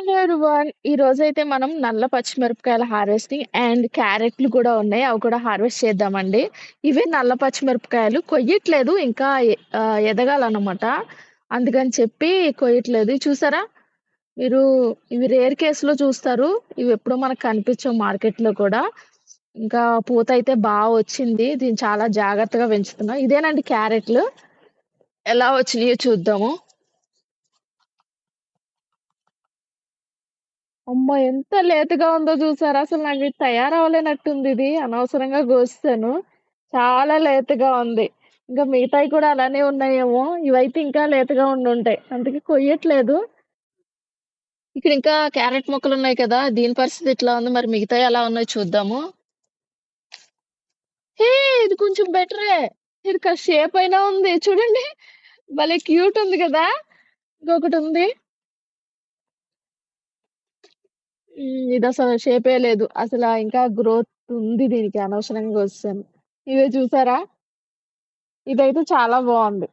Hello everyone. ఈరోజైతే మనం నల్ల పచ్చిమిరపకాయల హార్వెస్టింగ్ అండ్ క్యారెట్లు కూడా ఉన్నాయి. అవి కూడా హార్వెస్ట్ చేద్దామండి. ఇవే నల్ల పచ్చిమిరపకాయలు కొయ్యట్లేదు ఇంకా ఎదగాలన్నమాట అందుకని చెప్పి కొయ్యట్లేదు. చూసారా? మీరు ఇవి రేర్ కేసులో చూస్తారు. ఇవి ఎప్పుడు మనకు కనిపించవు మార్కెట్‌లో కూడా. ఇంకా పూత అయితే బాగా వచ్చింది. దీన్ని చాలా జాగ్రత్తగా పెంచుతున్నాం ఇదేనండి క్యారెట్లు. ఎలా వచ్చినాయో చూద్దాము. అమ్మో! ఎంత లేతగా ఉందో చూసారా? అసలు నాకు ఇది అనవసరంగా కోసేసాను. చాలా లేతగా ఉంది. ఇంకా మిగతాయి కూడా అలానే ఉన్నాయేమో! ఇవైతే ఇంకా లేతగా ఉండుంటాయి. అందుకే కొయ్యట్లేదు. ఇక్కడ ఇంకా క్యారెట్ మొక్కలున్నాయి కదా! దీని పరిస్థితి ఇట్లా ఉంది. మరి మిగతాయి ఎలా ఉన్నాయో చూద్దాము. హే! ఇది కొంచెం బెటరే. ఇది క షేప్ అయినా ఉంది. చూడండి. భలే క్యూట్ ఉంది కదా! ఇంకొకటుంది. హ్మ్. ఇదసలు షేపే లేదు. అసల ఇంకా గ్రోత్ ఉంది దీనికి. అనవసరంగా కోసేసాను. ఇదే చూసారా? ఇదైతే చాలా బావుంది.